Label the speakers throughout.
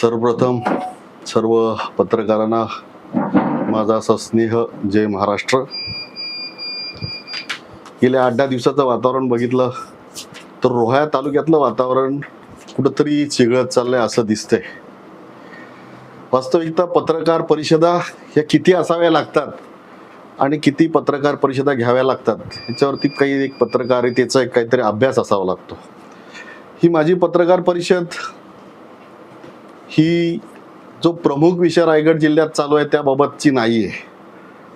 Speaker 1: सर्वप्रथम सर्व पत्रकारांना माझा असा स्नेह जय महाराष्ट्र. गेल्या आठ दहा दिवसाचं वातावरण बघितलं तर रोहा तालुक्यातलं वातावरण कुठंतरी चिघळत चाललंय असं दिसतंय. वास्तविकता पत्रकार परिषदा ह्या किती असाव्या लागतात आणि किती पत्रकार परिषदा घ्याव्या लागतात ह्याच्यावरती काही एक पत्रकारितेचा एक काहीतरी अभ्यास असावा लागतो. ही माझी पत्रकार परिषद ही जो प्रमुख विषय रायगड जिल्ह्यात चालू आहे त्याबाबतची नाही आहे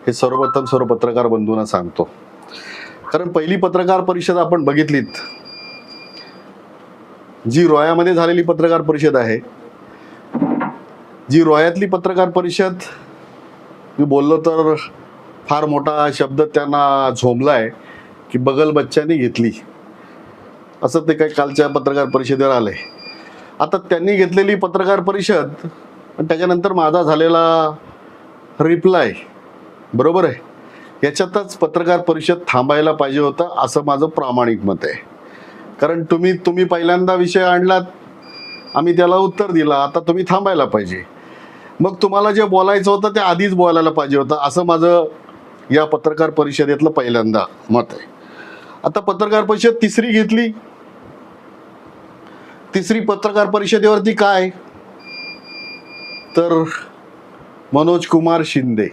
Speaker 1: हे सर्वप्रथम सर्व पत्रकार बंधूंना सांगतो. कारण पहिली पत्रकार परिषद आपण बघितलीत. जी रोयामध्ये झालेली पत्रकार परिषद आहे. जी रोयातली पत्रकार परिषद मी बोललो तर फार मोठा शब्द त्यांना झोंबलाय की बगल बच्चांनी घेतली. असं ते काही कालच्या पत्रकार परिषदेवर आलं आहे आता त्यांनी घेतलेली पत्रकार परिषद त्याच्यानंतर माझा झालेला रिप्लाय बरोबर आहे? याच्यातच पत्रकार परिषद थांबायला पाहिजे होतं असं माझं प्रामाणिक मत आहे. कारण तुम्ही तुम्ही पहिल्यांदा विषय आणलात आम्ही त्याला उत्तर दिलं आता तुम्ही थांबायला पाहिजे. मग तुम्हाला जे बोलायचं होतं ते आधीच बोलायला पाहिजे होतं असं माझं या पत्रकार परिषदेतलं पहिल्यांदा मत आहे. आता पत्रकार परिषद तिसरी घेतली तिसरी पत्रकार परिषदेवरती काय? तर मनोज कुमार शिंदे.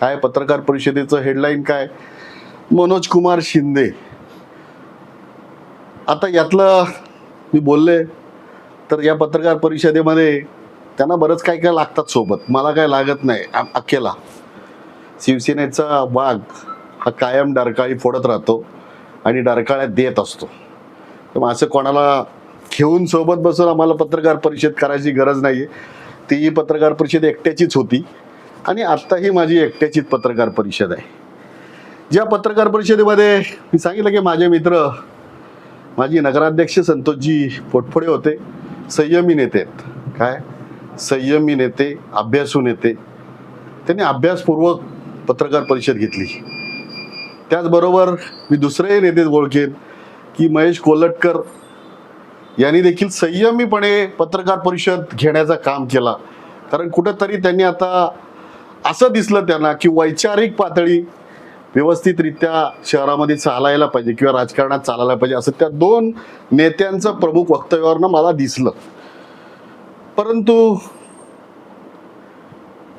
Speaker 1: काय पत्रकार परिषदेचं हेडलाईन काय? मनोज कुमार शिंदे. आता यातलं मी बोलले तर या पत्रकार परिषदेमध्ये त्यांना बरंच काय काय लागतात सोबत. मला काय लागत नाही अकेला शिवसेनेचा वाघ हा कायम डरकाळी फोडत राहतो आणि डरकाळ्यात देत असतो. तर मग असं कोणाला घेऊन सोबत बसून आम्हाला पत्रकार परिषद करायची गरज नाही आहे ती पत्रकार परिषद एकट्याचीच होती. आणि आत्ताही माझी एकट्याचीच पत्रकार परिषद आहे. ज्या पत्रकार परिषदेमध्ये मी सांगितलं की माझे मित्र माझी नगराध्यक्ष संतोषजी पोटफोडे होते. संयमी नेते आहेत. काय? संयमी नेते अभ्यासू नेते. त्यांनी अभ्यासपूर्वक पत्रकार परिषद घेतली. त्याचबरोबर मी दुसरेही नेते ओळखेन की महेश कोलटकर यांनी देखील संयमीपणे पत्रकार परिषद घेण्याचं काम केला. कारण कुठंतरी त्यांनी आता असं दिसलं त्यांना की वैचारिक पातळी व्यवस्थितरित्या शहरामध्ये चालायला पाहिजे किंवा राजकारणात चालायला पाहिजे असं त्या दोन नेत्यांचं प्रमुख वक्तव्यावरनं मला दिसलं. परंतु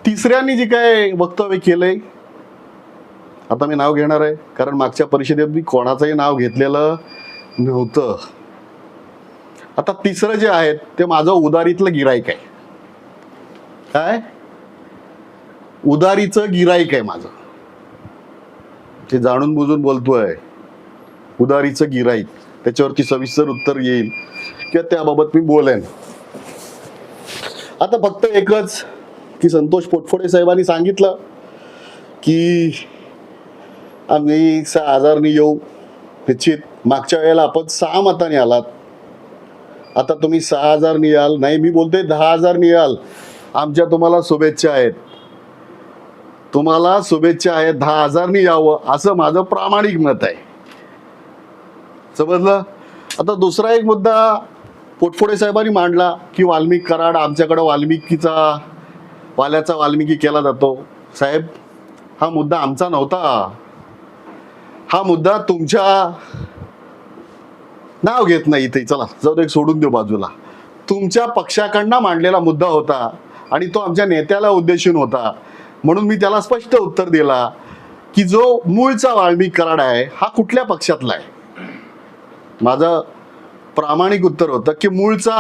Speaker 1: तिसऱ्यांनी जे काय वक्तव्य केलंय आता मी नाव घेणार आहे कारण मागच्या परिषदेत मी कोणाचंही नाव घेतलेलं नव्हतं. आता तिसरं जे आहे ते माझं उदारीतलं गिराईक आहे. काय? उदारीचं गिराईक आहे माझं. ते जाणून बुजून बोलतोय उदारीचं गिराईक त्याच्यावरती सविस्तर उत्तर येईल. किंवा त्याबाबत मी बोलेन. आता फक्त एकच की संतोष पोटफोडे साहेबांनी सांगितलं की आम्ही सहा हजारनी येऊ निश्चित. मागच्या वेळेला आपण सहा मतांनी आलात. आता तुम्ही सहा हजार याल नाही मी बोलतोय दहा हजार याल आमच्या तुम्हाला शुभेच्छा आहेत. तुम्हाला शुभेच्छा आहेत. दहा हजारनी यावं असं माझं प्रामाणिक मत आहे. समजलं? आता दुसरा एक मुद्दा पोटफोडे साहेबांनी मांडला की वाल्मिक कराड आमच्याकडं वाल्मिकीचा वाल्याचा वाल्मिकी केला जातो. साहेब हा मुद्दा आमचा नव्हता. हा मुद्दा तुमच्या नाव घेत नाही इथे. चला जाऊ दे सोडून देऊ बाजूला. तुमच्या पक्षाकडनं मांडलेला मुद्दा होता आणि तो आमच्या नेत्याला उद्देशून होता. म्हणून मी त्याला स्पष्ट उत्तर दिला की जो मूळचा वाल्मिक कराड आहे हा कुठल्या पक्षातला आहे? माझं प्रामाणिक उत्तर होतं की मूळचा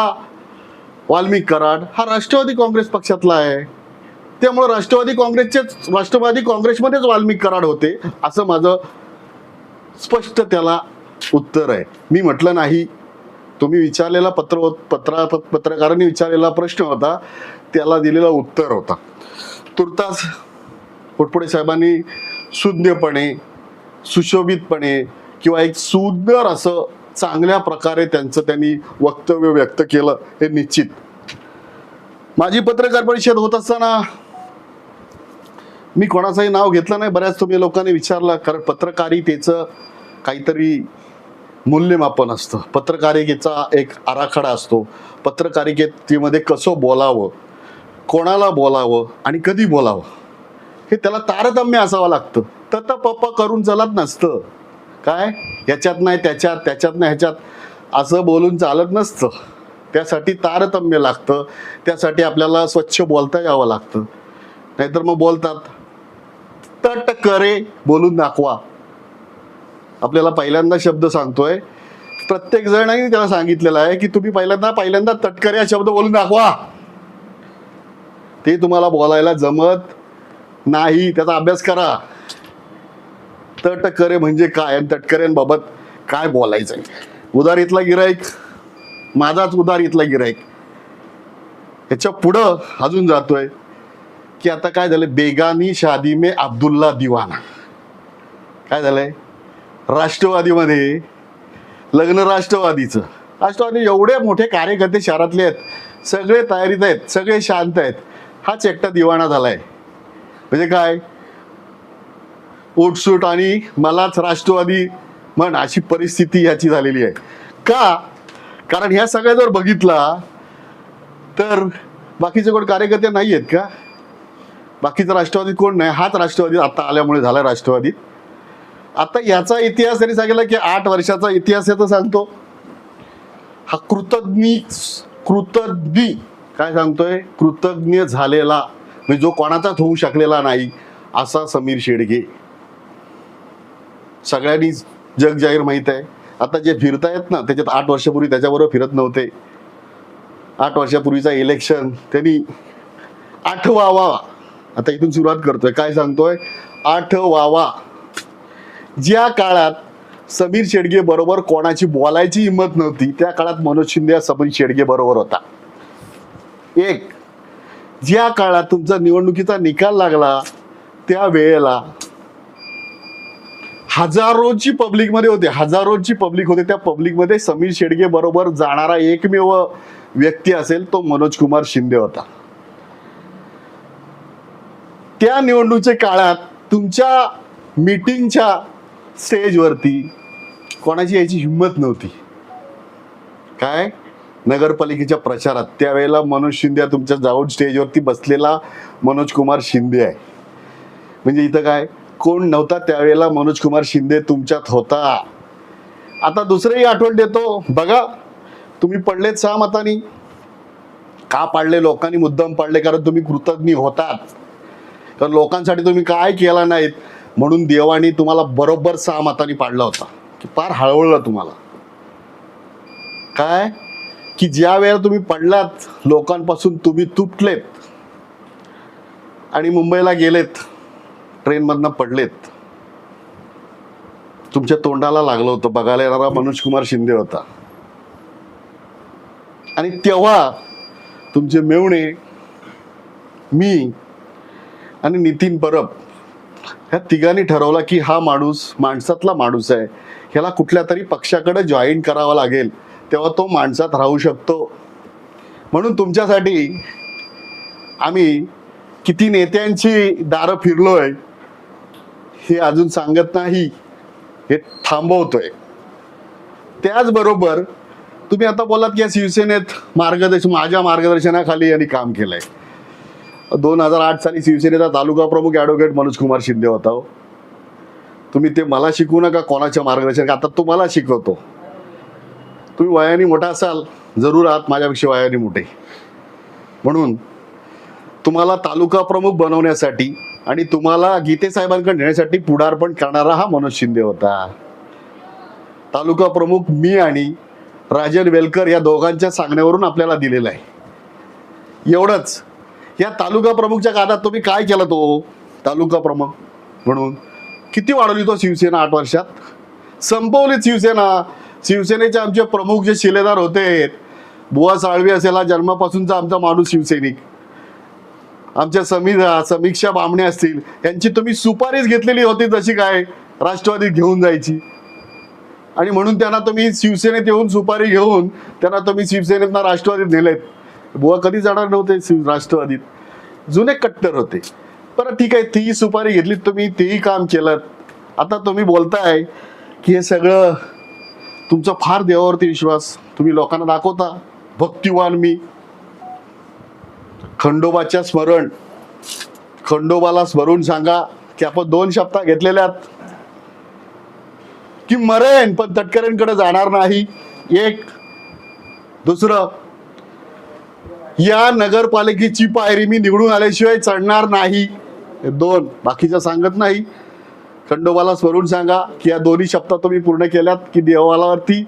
Speaker 1: वाल्मिक कराड हा राष्ट्रवादी काँग्रेस पक्षातला आहे. त्यामुळे राष्ट्रवादी काँग्रेसचेच राष्ट्रवादी काँग्रेसमध्येच वाल्मिक कराड होते असं माझं स्पष्ट त्याला उत्तर आहे. मी म्हटलं नाही. तुम्ही विचारलेला पत्र पत्रा पत्रकारांनी विचारलेला प्रश्न होता त्याला दिलेला उत्तर होता. तुर्तास पोटपुडे साहेबांनी सुज्ञपणे सुशोभितपणे किंवा एक सुंदर असं चांगल्या प्रकारे त्यांचं त्यांनी वक्तव्य व्यक्त केलं हे निश्चित. माझी पत्रकार परिषद होत असताना मी कोणाचंही नाव घेतलं नाही. बऱ्याच तुम्ही लोकांनी विचारलं कारण पत्रकारितेचं काहीतरी मूल्यमापन असतं. पत्रकारिकेचा एक आराखडा असतो. पत्रकारिकेमध्ये कसं बोलावं कोणाला बोलावं आणि कधी बोलावं हे त्याला तारतम्य असावं लागतं. तर पप्पा करून चालत नसतं. काय? याच्यात नाही त्याच्यात त्याच्यात नाही ह्याच्यात. असं बोलून चालत नसतं. त्यासाठी तारतम्य लागतं. त्यासाठी आपल्याला स्वच्छ बोलता यावं लागतं. नाहीतर मग बोलतात तट करे बोलून दाखवा. आपल्याला पहिल्यांदा शब्द सांगतोय. प्रत्येक जणांनी त्याला सांगितलेलं आहे की तुम्ही पहिल्यांदा पहिल्यांदा तटकर या शब्द बोलून दाखवा. ते तुम्हाला बोलायला जमत नाही. त्याचा अभ्यास करा. तटकरे म्हणजे काय? आणि तटकऱ्यांबाबत काय बोलायचं उदार उदारीतला गिराईक. माझाच उदारीतला गिराईक. ह्याच्या पुढं अजून जातोय की आता काय झालं बेगानी शादी मे अब्दुल्ला दिवाना. काय झालंय? राष्ट्रवादीमध्ये लग्न राष्ट्रवादीचं. राष्ट्रवादी एवढे मोठे कार्यकर्ते शहरातले आहेत. सगळे तयारीत आहेत सगळे शांत आहेत. हाच एकटा दिवाणा झालाय. म्हणजे काय? उठसूट आणि मलाच राष्ट्रवादी म्हण अशी परिस्थिती ह्याची झालेली आहे. का? कारण ह्या सगळ्या जर बघितला तर बाकीचे कोण कार्यकर्ते नाही आहेत का? बाकीचा राष्ट्रवादी कोण नाही? हाच राष्ट्रवादी आता आल्यामुळे झाला राष्ट्रवादी. आता याचा इतिहास त्यांनी सांगितला की आठ वर्षाचा इतिहास याचा सांगतो. हा कृतज्ञ कृतज्ञ काय सांगतोय? कृतज्ञ झालेला. म्हणजे जो कोणाचाच होऊ शकलेला नाही असा समीर शेडगे. सगळ्यांनी जग जाहीर माहीत आहे. आता जे फिरतायत ना त्याच्यात आठ वर्षापूर्वी त्याच्याबरोबर फिरत नव्हते. आठ वर्षापूर्वीचा इलेक्शन त्यांनी आठवावा. आता इथून सुरुवात करतोय. काय सांगतोय? आठवावा. ज्या काळात समीर शेडगे बरोबर कोणाची बोलायची हिंमत नव्हती त्या काळात मनोज शिंदे हा समीर शेडगे बरोबर होता. एक ज्या काळात तुमचा निवडणुकीचा निकाल लागला त्या वेळेला हजारोची पब्लिकमध्ये होते हजारोची पब्लिक होते. त्या पब्लिकमध्ये समीर शेडगे बरोबर जाणारा एकमेव व्यक्ती असेल तो मनोज कुमार शिंदे होता. त्या निवडणुकीच्या काळात तुमच्या मीटिंगच्या स्टेजवरती कोणाची यायची हिंमत नव्हती. काय? नगरपालिकेच्या प्रचारात. त्यावेळेला मनोज शिंदे तुमच्या जाऊन स्टेजवरती बसलेला मनोज कुमार शिंदे आहे. म्हणजे इथं काय? कोण नव्हता त्यावेळेला मनोज कुमार शिंदे तुमच्यात होता. आता दुसरेही आठवण देतो. बघा तुम्ही पडलेत सहा मतानी. का पाडले? लोकांनी मुद्दाम पाडले कारण तुम्ही कृतज्ञ होतात. कारण लोकांसाठी तुम्ही काय केला नाहीत? म्हणून देवाने तुम्हाला बरोबर सहा मतांनी पाडला होता. की फार हळवळला तुम्हाला. काय? की ज्या वेळेला तुम्ही पडलात लोकांपासून तुम्ही तुटलेत आणि मुंबईला गेलेत ट्रेनमधनं पडलेत तुमच्या तोंडाला लागलं होतं. बघायला येणारा मनोज कुमार शिंदे होता. आणि तेव्हा तुमचे मेवणे मी आणि नितीन परब ह्या तिघांनी ठरवला की हा माणूस माणसातला माणूस आहे. ह्याला कुठल्या तरी पक्षाकडे जॉईन करावा लागेल तेव्हा तो माणसात राहू शकतो. म्हणून तुमच्यासाठी आम्ही किती नेत्यांची दारं फिरलोय हे अजून सांगत नाही हे थांबवतोय. त्याचबरोबर तुम्ही आता बोलात की या शिवसेनेत मार्गदर्शन माझ्या मार्गदर्शनाखाली यांनी काम केलंय. दोन हजार आठ साली शिवसेनेचा तालुका प्रमुख ॲडव्होकेट मनोज कुमार शिंदे होता हो. तुम्ही ते मला शिकवू नका कोणाच्या मार्गदर्शन आता तुम्हाला शिकवतो. तुम्ही वयाने मोठा असाल जरूर आहात माझ्यापेक्षा वयाने मोठे. म्हणून तुम्हाला तालुका प्रमुख बनवण्यासाठी आणि तुम्हाला गीते साहेबांकडे नेण्यासाठी पुढारपण करणारा हा मनोज शिंदे होता. तालुका प्रमुख मी आणि राजन वेलकर या दोघांच्या सांगण्यावरून आपल्याला दिलेला आहे. एवढंच. या तालुका प्रमुखच्या काळात तुम्ही काय केला तो? तालुका प्रमुख म्हणून. किती वाढवली तो शिवसेना आठ वर्षात? संपवली शिवसेना. शिवसेनेचे आमचे प्रमुख जे शिलेदार होते बुवा साळवी असेल हा जन्मापासूनचा आमचा माणूस शिवसैनिक. आमच्या समी समीक्षा बामणे असतील यांची तुम्ही सुपारीच घेतलेली होती जशी काय राष्ट्रवादीत घेऊन जायची. आणि म्हणून त्यांना तुम्ही शिवसेनेत येऊन सुपारी घेऊन त्यांना तुम्ही शिवसेनेतना राष्ट्रवादीत नेलेत. बुवा कधी जाणार नव्हते राष्ट्रवादीत. जुने कट्टर होते. बरं ठीक आहे ती सुपारी घेतलीत तुम्ही तेही काम केलं आता तुम्ही बोलताय की हे सगळं तुमचा फार देवावरती विश्वास. तुम्ही लोकांना दाखवता. भक्तिवान मी. खंडोबाच्या स्मरण. खंडोबाला स्मरून सांगा की आपण दोन शप्ता घेतलेल्यात. की मरेन पण तटकऱ्यांकडे जाणार नाही. एक दुसरं या नगरपालिकेची पायरी मी निवडून आल्याशिवाय चढणार नाही. दोन. बाकीचं सांगत नाही. खंडोबाला स्मरून सांगा की या दोन्ही शब्द तुम्ही पूर्ण केल्यात की देवालावरती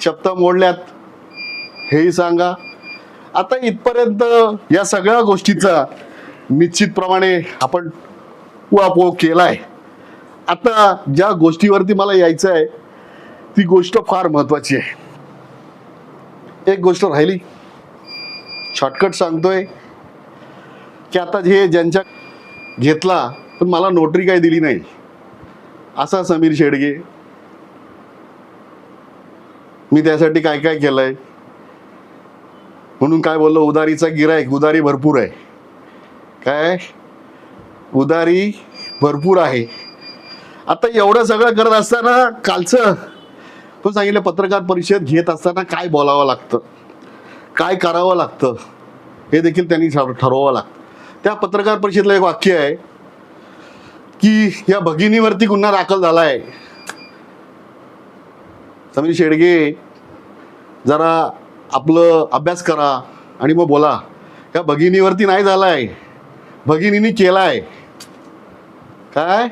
Speaker 1: शब्द मोडल्यात. हेही सांगा. आता इथपर्यंत या सगळ्या गोष्टीचा निश्चितप्रमाणे आपण उहापोह केलाय. आता ज्या गोष्टीवरती मला यायचं आहे ती गोष्ट फार महत्वाची आहे. एक गोष्ट राहिली. शॉर्टकट सांगतोय. की आता हे ज्यांच्या घेतला पण मला नोटरी काही दिली नाही. असा समीर शेडगे. मी त्यासाठी काय काय केलंय? म्हणून काय बोललो उदारीचा गिरायक उदारी भरपूर आहे. काय? उदारी भरपूर आहे. आता एवढं सगळं करत असताना कालचं पण सांगितलं पत्रकार परिषद घेत असताना काय बोलावं लागतं? काय करावं लागतं हे देखील त्यांनी ठरवावं लागतं. त्या पत्रकार परिषदेला एक वाक्य आहे की या भगिनीवरती गुन्हा दाखल झाला आहे समीर शेडगे जरा आपलं अभ्यास करा आणि मग बोला. या भगिनीवरती नाही झालाय. भगिनीनी केलाय. काय?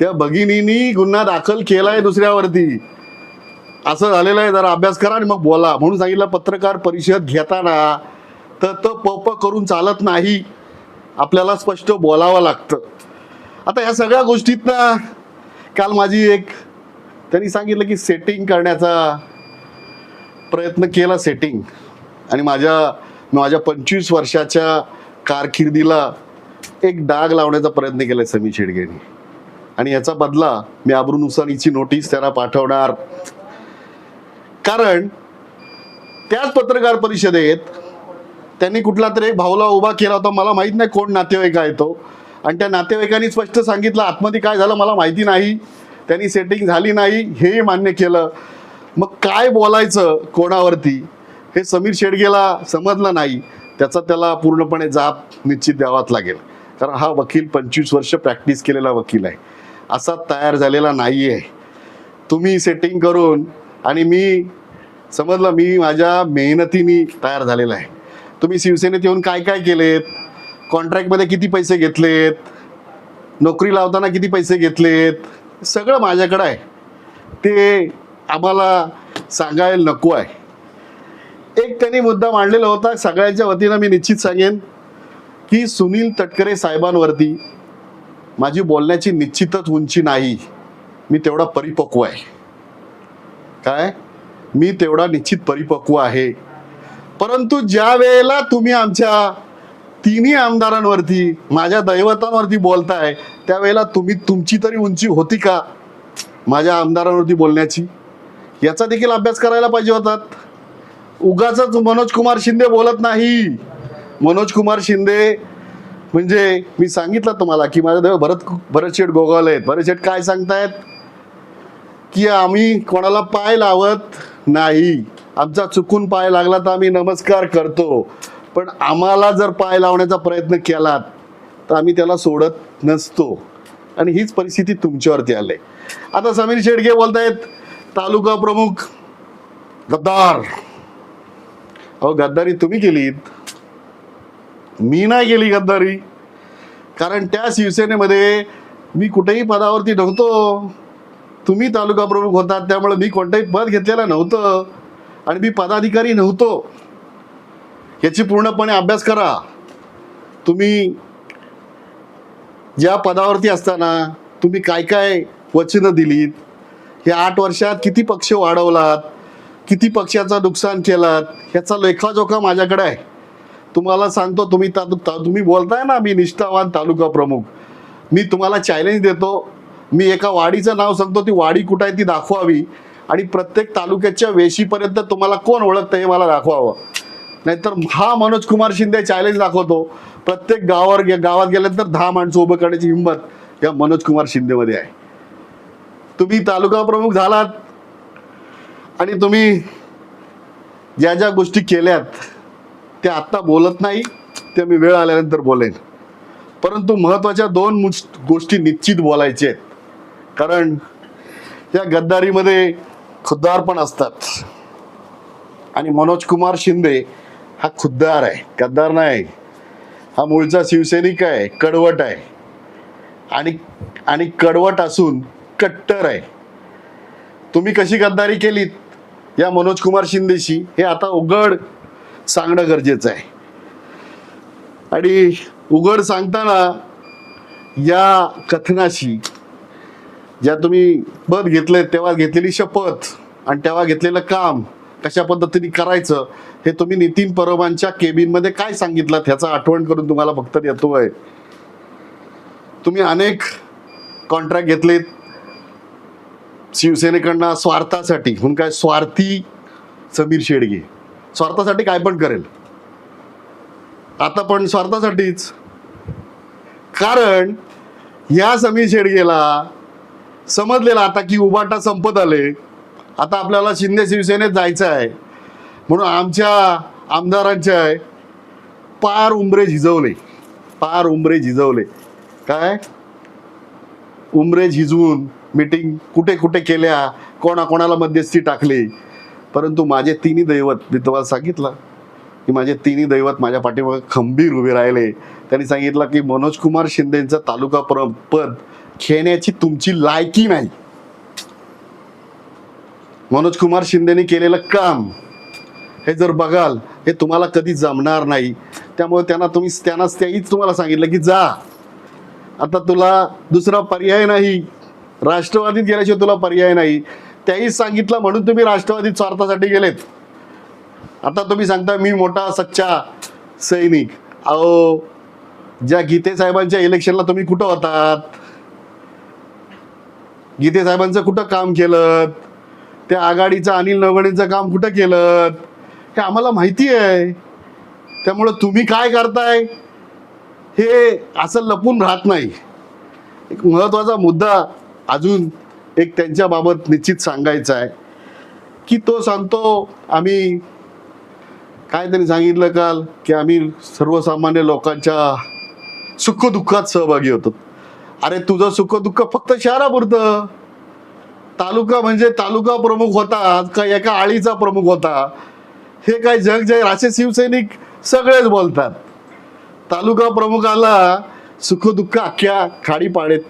Speaker 1: त्या भगिनीनी गुन्हा दाखल केला आहे दुसऱ्यावरती. असं झालेलं आहे जरा अभ्यास करा आणि मग बोला. म्हणून सांगितलं पत्रकार परिषद घेताना तर तो पप करून चालत नाही. आपल्याला स्पष्ट बोलावं लागतं. आता या सगळ्या गोष्टीतनं काल माझी एक त्यांनी सांगितलं की सेटिंग करण्याचा प्रयत्न केला सेटिंग आणि माझ्या माझ्या पंचवीस वर्षाच्या कारकिर्दीला एक डाग लावण्याचा प्रयत्न केला समी शेडगेने. आणि याचा बदला मी आबरूनुसारीची नोटीस त्यांना पाठवणार. कारण त्याच पत्रकार परिषदेत त्यांनी कुठला तरी एक भाऊला उभा केला होता. मला माहीत नाही कोण नातेवाईक आहे तो. आणि त्या नातेवाईकांनी स्पष्ट सांगितलं आतमध्ये काय झालं मला माहिती नाही. त्यांनी सेटिंग झाली नाही हेही मान्य केलं. मग काय बोलायचं कोणावरती? हे समीर शेडगेला समजलं नाही. त्याचा त्याला पूर्णपणे जाप निश्चित द्यावाच लागेल. कारण हा वकील पंचवीस वर्ष प्रॅक्टिस केलेला वकील आहे. असा तयार झालेला नाही आहे तुम्ही सेटिंग करून आणि मी समजलं मी माझ्या मेहनतीने तयार झालेला आहे. तुम्ही शिवसेनेत येऊन काय काय केलेत? कॉन्ट्रॅक्टमध्ये किती पैसे घेतलेत? नोकरी लावताना किती पैसे घेतलेत? सगळं माझ्याकडं आहे. ते आम्हाला सांगायला नको आहे. एक त्यांनी मुद्दा मांडलेला होता सगळ्यांच्या वतीनं मी निश्चित सांगेन की सुनील तटकरे साहेबांवरती माझी बोलण्याची निश्चितच उंची नाही. मी तेवढा परिपक्व आहे. काय? मी तेवढा निश्चित परिपक्व आहे. परंतु ज्या वेळेला तुम्ही आमच्या तिन्ही आमदारांवरती माझ्या दैवतांवरती बोलताय त्यावेळेला तुम्ही तुमची तरी उंची होती का? माझ्या आमदारांवरती बोलण्याची. याचा देखील अभ्यास करायला पाहिजे होतात. उगाच मनोज कुमार शिंदे बोलत नाही. मनोज कुमार शिंदे म्हणजे मी सांगितलं तुम्हाला की माझ्या देव भरत भरत शेठ गोगावले आहेत. भरत शेठ काय सांगतायत? की आम्ही कोणाला पाय लावत नाही. आमचा चुकून पाय लागला तर आम्ही नमस्कार करतो. पण आम्हाला जर पाय लावण्याचा प्रयत्न केलात तर आम्ही त्याला सोडत नसतो. आणि हीच परिस्थिती तुमच्यावरती आली. आता समीर शेडगे बोलतायत तालुका प्रमुख गद्दार. अहो गद्दारी तुम्ही केलीत. मी नाही केली गद्दारी. कारण त्या शिवसेनेमध्ये मी कुठेही पदावरती नव्हतो. तुम्ही तालुका प्रमुख होतात त्यामुळे मी कोणतंही पद घेतलेलं नव्हतं आणि मी पदाधिकारी नव्हतो. याची पूर्णपणे अभ्यास करा. तुम्ही ज्या पदावरती असताना तुम्ही काय काय वचनं दिलीत या आठ वर्षात किती पक्ष वाढवलात किती पक्षाचं नुकसान केलात ह्याचा लेखाजोखा माझ्याकडे आहे. तुम्हाला सांगतो तुम्ही ता, ता, तुम्ही बोलताय ना मी निष्ठावान तालुका प्रमुख मी तुम्हाला चॅलेंज देतो मी एका वाडीचं नाव सांगतो ती वाडी कुठं आहे ती दाखवावी. आणि प्रत्येक तालुक्याच्या वेशीपर्यंत तुम्हाला कोण ओळखतं हे मला दाखवावं. नाहीतर हा मनोज कुमार शिंदे चॅलेंज दाखवतो. प्रत्येक गावावर गे- गावात गेल्यानंतर दहा माणसं उभं करण्याची हिंमत या मनोज कुमार शिंदेमध्ये आहे. तुम्ही तालुका प्रमुख झालात. आणि तुम्ही ज्या ज्या गोष्टी केल्यात त्या आत्ता बोलत नाही त्या मी वेळ आल्यानंतर बोलेन. परंतु महत्त्वाच्या दोन गोष्टी निश्चित बोलायच्या आहेत. कारण या गद्दारीमध्ये खुद्दार पण असतात. आणि मनोज कुमार शिंदे हा खुद्दार आहे. गद्दार नाही. हा मूळचा शिवसैनिक आहे कडवट आहे. आणि आणि कडवट असून कट्टर आहे. तुम्ही कशी गद्दारी केलीत या मनोज कुमार शिंदेशी? हे आता उघड सांगणं गरजेचं आहे. आणि उघड सांगताना या कथनाशी ज्या तुम्ही पद घेतले तेव्हा घेतलेली शपथ आणि तेव्हा घेतलेलं काम कशा पद्धतीने करायचं हे तुम्ही नितीन परबांच्या केबिनमध्ये काय सांगितलं ह्याचं आठवण करून तुम्हाला फक्त येतो आहे तुम्ही अनेक कॉन्ट्रॅक्ट घेतलेत. शिवसेनेकडनं स्वार्थासाठी म्हणून काय स्वार्थी समीर शेडगे. स्वार्थासाठी काय पण करेल. आता पण स्वार्थासाठीच. कारण या समीर शेडगेला समजलेलं. आता की उबाटा संपत आले. आता आपल्याला शिंदे शिवसेनेत जायचं आहे. म्हणून आमच्या आमदारांच्या पार उंबरे झिजवले. पार उंबरे झिजवले. काय? उंबरे झिजवून मीटिंग कुठे कुठे केल्या कोणाकोणाला मध्यस्थी टाकली. परंतु माझे तिन्ही दैवत मी तुम्हाला सांगितलं की माझे तिन्ही दैवत माझ्या पाठीमागे खंबीर उभे राहिले. त्यांनी सांगितलं की मनोज कुमार शिंदेंचं तालुका प्र पद खेळण्याची तुमची लायकी नाही. मनोज कुमार शिंदेने केलेलं काम हे जर बघाल हे तुम्हाला कधी जमणार नाही. त्यामुळे त्यांना तुम्ही त्यांना त्याहीच तुम्हाला सांगितलं की जा. आता तुला दुसरा पर्याय नाही. राष्ट्रवादीत गेल्याशिवाय तुला पर्याय नाही. त्याही सांगितलं म्हणून तुम्ही राष्ट्रवादीत स्वार्थासाठी गेलेत. आता तुम्ही सांगता मी मोठा सच्चा सैनिक. अहो ज्या गीते साहेबांच्या इलेक्शनला तुम्ही कुठं होतात? गीते साहेबांचं कुठं काम केलं? त्या आघाडीचं अनिल नवगणेचं काम कुठं केलं? हे आम्हाला माहिती आहे. त्यामुळं तुम्ही काय करताय? हे असं लपून राहत नाही. एक महत्त्वाचा मुद्दा अजून एक त्यांच्याबाबत निश्चित सांगायचा आहे. की तो सांगतो आम्ही काय त्यांनी सांगितलं काल की आम्ही सर्वसामान्य लोकांच्या सुखदुःखात सहभागी होतो. अरे तुझं सुखदुःख फक्त शहरापुरतं. तालुका म्हणजे तालुका प्रमुख होता का एका आळीचा प्रमुख होता. हे काय जग जाहीर असे शिवसैनिक सगळेच बोलतात. तालुका प्रमुखाला सुखदुःख अख्ख्या खाडी पाडेत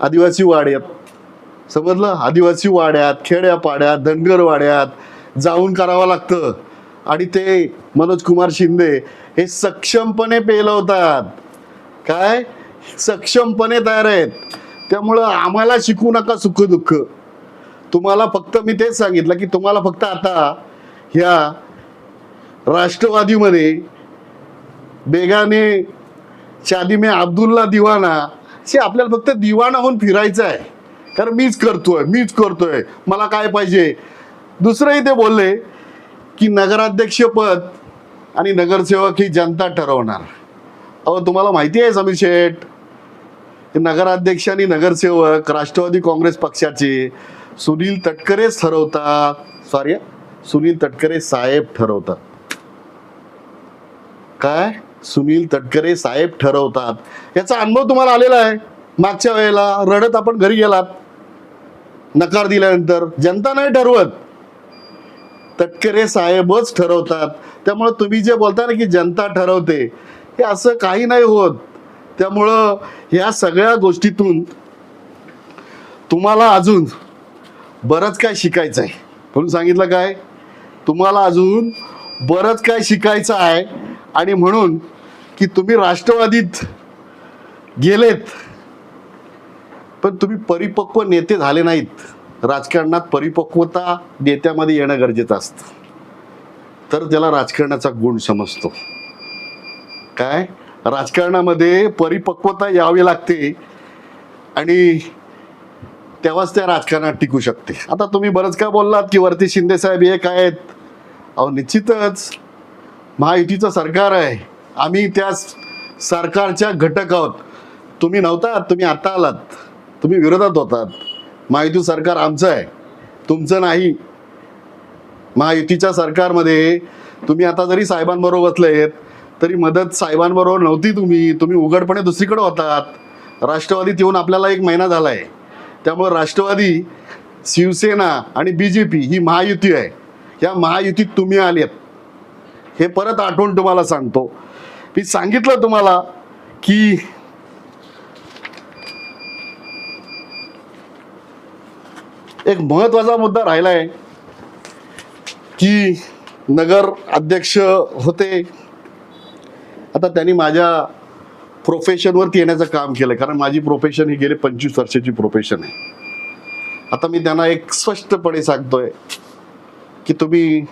Speaker 1: आदिवासी वाड्यात समजलं? आदिवासी वाड्यात खेड्यापाड्यात धनगर वाड्यात जाऊन करावं लागतं. आणि ते मनोज कुमार शिंदे हे सक्षमपणे पेलवतात. काय? सक्षमपणे तयार आहेत. त्यामुळं आम्हाला शिकू नका सुख दुःख तुम्हाला फक्त मी तेच सांगितलं की तुम्हाला फक्त आता ह्या राष्ट्रवादीमध्ये बेगाने शादी मे अब्दुल्ला दिवाना हे आपल्याला फक्त दिवाना होऊन फिरायचं आहे. कारण मीच करतोय मीच करतोय. मला काय पाहिजे? दुसरंही ते बोलले की नगराध्यक्षपद आणि नगरसेवक ही जनता ठरवणार. अहो तुम्हाला माहिती आहे समीर शेठ? नगराध्यक्ष आणि नगरसेवक राष्ट्रवादी काँग्रेस पक्षाचे सुनील तटकरेच ठरवतात. सॉरी सुनील तटकरे साहेब ठरवतात. काय? सुनील तटकरे साहेब ठरवतात. याचा अनुभव तुम्हाला आलेला आहे. मागच्या वेळेला रडत आपण घरी गेलात. नकार दिल्यानंतर जनता नाही ठरवत. तटकरे साहेबच ठरवतात. त्यामुळे तुम्ही जे बोलता ना की जनता ठरवते हे असं काही नाही होत. त्यामुळं ह्या सगळ्या गोष्टीतून तुम्हाला अजून बरंच काय शिकायचं आहे. म्हणून सांगितलं काय? तुम्हाला अजून बरंच काय शिकायचं आहे आणि म्हणून की तुम्ही राष्ट्रवादीत गेलेत पण तुम्ही परिपक्व नेते झाले नाहीत. राजकारणात परिपक्वता नेत्यामध्ये येणं गरजेचं असतं. तर त्याला राजकारणाचा गुण समजतो. काय? राजकारणामध्ये परिपक्वता यावी लागते आणि तेव्हाच त्या राजकारणात टिकू शकते. आता तुम्ही बरंच काय बोललात की वरती शिंदे साहेब हे काय आहेत? अहो निश्चितच महायुतीचं सरकार आहे. आम्ही त्या सरकारच्या घटक आहोत. तुम्ही नव्हतात तुम्ही आता आलात. तुम्ही विरोधात होतात. महायुती सरकार आमचं आहे. तुमचं नाही. महायुतीच्या सरकारमध्ये तुम्ही आता जरी साहेबांबरोबर बसले आहेत तरी मदत साहेबांबरोबर नव्हती तुम्ही. तुम्ही उघडपणे दुसरीकडे होतात. राष्ट्रवादीत येऊन आपल्याला एक महिना झाला आहे त्यामुळे राष्ट्रवादी शिवसेना आणि बी जे पी ही महायुती आहे. या महायुतीत तुम्ही आलेत. हे परत आठवून तुम्हाला सांगतो. मी सांगितलं तुम्हाला की एक महत्त्वाचा मुद्दा राहिला आहे की नगर अध्यक्ष होते. आता त्यांनी माझ्या प्रोफेशनवरती येण्याचं काम केलं कारण माझी प्रोफेशन ही गेले पंचवीस वर्षाची प्रोफेशन आहे. आता मी त्यांना एक स्पष्टपणे सांगतोय की तुम्ही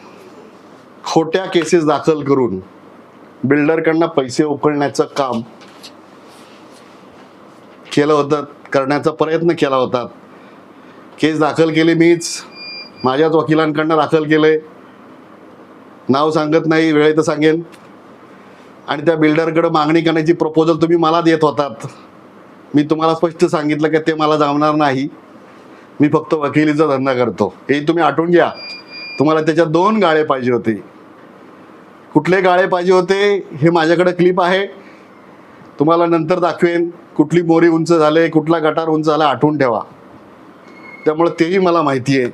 Speaker 1: खोट्या केसेस दाखल करून बिल्डरकडनं पैसे उकळण्याचं काम केलं होतं करण्याचा प्रयत्न केला होता. केस दाखल केली मीच माझ्याच वकिलांकडनं दाखल केले नाव सांगत नाही वेळेत सांगेन. आणि त्या बिल्डरकडे मागणी करण्याची प्रपोजल तुम्ही मला देत होतात. मी तुम्हाला स्पष्ट सांगितलं की ते मला जमणार नाही. मी फक्त वकिलीचा धंदा करतो. हे तुम्ही आठवून घ्या. तुम्हाला त्याच्यात दोन गाळे पाहिजे होते. कुठले गाळे पाहिजे होते हे माझ्याकडे क्लिप आहे. तुम्हाला नंतर दाखवेन. कुठली मोरी उंच झाले कुठला गटार उंच झाला आठवून ठेवा. त्यामुळे तेही मला माहिती आहे.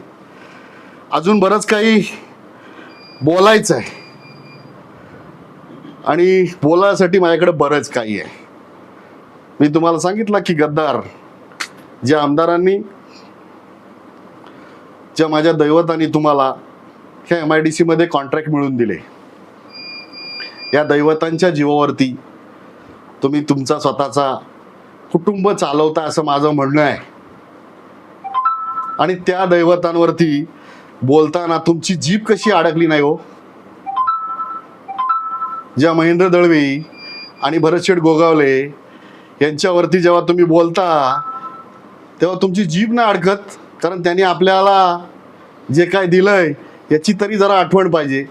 Speaker 1: अजून बरंच काही बोलायचं आहे आणि बोलायसाठी माझ्याकडे बरंच काही आहे. मी तुम्हाला सांगितलं की गद्दार ज्या आमदारांनी ज्या माझ्या दैवतांनी तुम्हाला ह्या एम आय डी सीमध्ये कॉन्ट्रॅक्ट मिळून दिले या दैवतांच्या जीवावरती तुम्ही तुमचा स्वतःचा कुटुंब चालवता असं माझं म्हणणं आहे. आणि त्या दैवतांवरती बोलताना तुमची जीभ कशी अडकली नाही हो? ज्या महेंद्र दळवी आणि भरतशेठ गोगावले यांच्यावरती जेव्हा तुम्ही बोलता तेव्हा तुमची जीभ ना अडकत कारण त्यांनी आपल्याला जे काय दिलंय याची तरी जरा आठवण पाहिजे.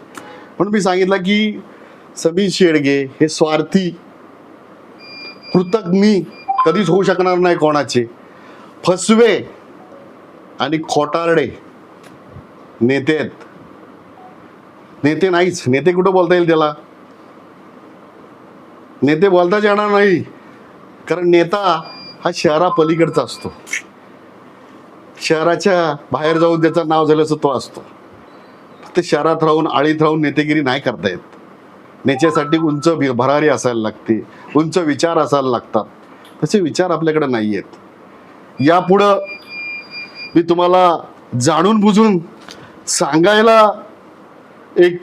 Speaker 1: म्हणून मी सांगितलं की समीर शेडगे हे स्वार्थी कृतज्ञ कधीच होऊ शकणार नाही कोणाचे. फसवे आणि खोटारडे नेते आहेत. नेते नाहीच. नेते कुठं बोलता येईल त्याला? नेते बोलताच येणार नाही. कारण नेता हा शहरापलीकडचा असतो. शहराच्या बाहेर जाऊन त्याचा नाव झालं असं तो असतो. फक्त शहरात राहून आळीत राहून नेतेगिरी नाही करता येत. नेत्यासाठी उंच भरारी असायला लागते. उंच विचार असायला लागतात. तसे विचार आपल्याकडे नाही आहेत यापुढं मी तुम्हाला जाणून बुजून सांगायला एक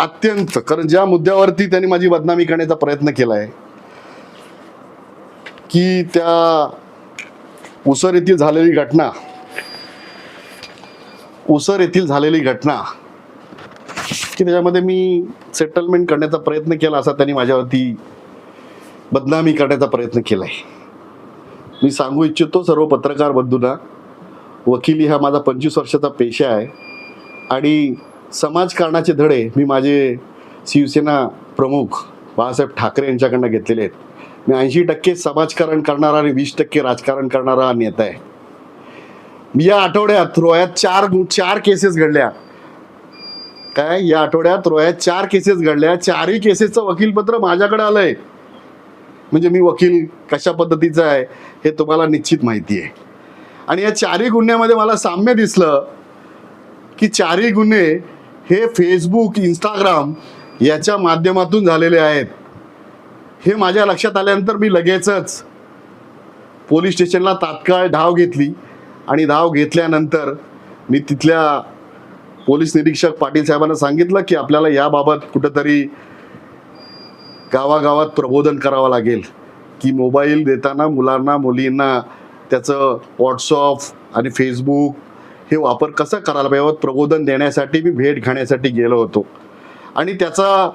Speaker 1: अत्यंत कारण ज्या मुद्द्यावरती त्यांनी माझी बदनामी करण्याचा प्रयत्न केला आहे की त्या उसर येथील झालेली घटना उसर येथील झालेली घटना की त्याच्यामध्ये मी सेटलमेंट करण्याचा प्रयत्न केला असा त्यांनी माझ्यावरती बदनामी करण्याचा प्रयत्न केला आहे मी सांगू इच्छितो सर्व पत्रकार बंधूंना वकिली हा माझा पंचवीस वर्षाचा पेशा आहे आणि समाजकारणाचे धडे मी माझे शिवसेना प्रमुख बाळासाहेब ठाकरे यांच्याकडनं घेतलेले आहेत. मी ऐंशी टक्के समाजकारण करणारा आणि वीस टक्के राजकारण करणारा हा नेता आहे. मी या आठवड्यात रोयात चार गु- चार केसेस घडल्या. काय? या आठवड्यात रोयात चार केसेस घडल्या. चारही केसेसचं वकीलपत्र माझ्याकडे आलंय. म्हणजे मी वकील कशा पद्धतीचा आहे हे तुम्हाला निश्चित माहिती आहे. आणि या चारही गुन्ह्यामध्ये मला साम्य दिसलं की चारही गुन्हे हे फेसबुक इंस्टाग्राम याच्या माध्यमातून झालेले आहेत. हे माझ्या लक्षात आल्यानंतर मी लगेचच पोलीस स्टेशनला तात्काळ धाव घेतली आणि धाव घेतल्यानंतर मी तिथल्या पोलीस निरीक्षक पाटील साहेबांना सांगितलं की आपल्याला याबाबत कुठंतरी गावागावात प्रबोधन करावं लागेल. की मोबाईल देताना मुलांना मुलींना त्याचं व्हॉट्सअप आणि फेसबुक हे वापर कसा करायला पाहिजे? प्रबोधन देण्यासाठी मी भेट घेण्यासाठी गेलो होतो. आणि त्याचा